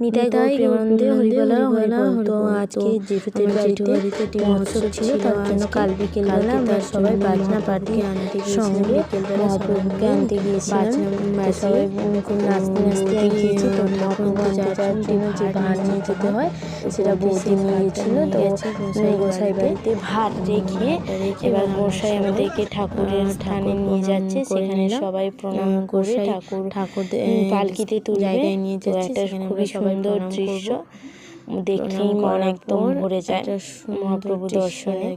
নিতাই গৌর প্রেমানন্দে হরিবেলা হরিবেলা তো আজকে জেঠুদের বাড়িতে মহোৎসব ছিল তার জন্য কাল বিকেলবেলা আমরা সবাই বাজনা পার্টি আনতে সঙ্গে মহাপ্রভুকে আনতে গিয়েছিলাম। সবাই নাচতে নাচতে গিয়েছি তো ঠাকুর যাওয়ার জন্য যে ভার নিয়ে যেতে হয় সেটা বৌদি নিয়েছিল তো গোসাই বাড়িতে। ভাত রেখে এবার গোসাই আমাদেরকে ঠাকুরের স্থানে নিয়ে যাচ্ছে সেখানে সবাই প্রণাম করে ঠাকুর ঠাকুর পালকিতে তুলে জায়গায় নিয়ে যাচ্ছে একটা খুবই সুন্দর দৃশ্য। দেখলেই মন একদম ভরে যায়। মহাপ্রভু দর্শনে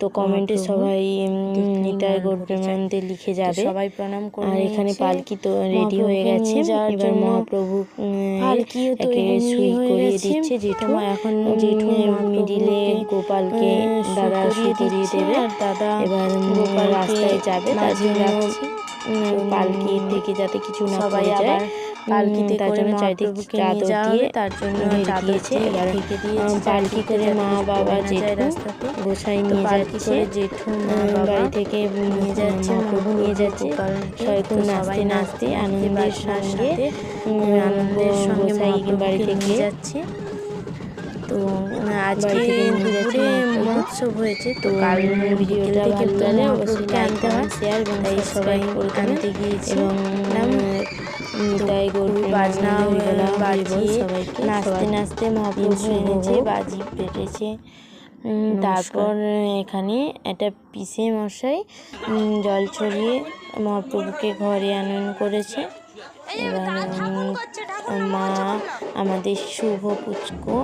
তো কমেন্টে সবাই নিতাই গৌর প্রেমানন্দে লিখে যাবে। সবাই প্রণাম করে আর এখানে পালকি তো রেডি হয়ে গেছে। এবার জন্য মহাপ্রভু পালকিও তো সুই করে করিয়ে দিচ্ছে জেঠু। এখন জেঠু মিডিলে গোপালকে দাদা সুই করিয়ে করিয়ে দেবে। আর দাদা এবার গোপাল রাস্তায় যাবে তার জন্য পালকি থেকে যাতে কিছু না সবাই যায়। আবার পালকিতে তার করে জন্য চারিদিক মহাপ্রভুকে নিয়ে যাওয়া হবে, তার জন্য চাদর দিয়ে ঢেকে দিয়েছে, পালকি করে মা বাবা জেঠু গোসাই নিয়ে যাচ্ছে। জেঠু বাড়ি থেকে নিয়ে যাচ্ছে মহাপ্রভু নিয়ে যাচ্ছে। সবাই নাচতে নাচতে আনন্দের সঙ্গে আনন্দের সঙ্গে বাড়ি থেকে যাচ্ছে। তো আজকে দুপুরে মহোৎসব হয়েছে তো তো কাল ভিডিওটা ভালো লাগলে অবশ্যই আনতে হয় শেয়ার এবং তাই সবাই আনতে গিয়েছি এবং গৌর বাজনা বাজিয়ে নাচতে নাচতে এনেছে বাজি পেটেছে। তারপর এখানে একটা পিসে মশাই জল ছড়িয়ে মহাপ্রভুকে ঘরে আনয়ন করেছে। এবার মা আমাদের শুভ পুচকো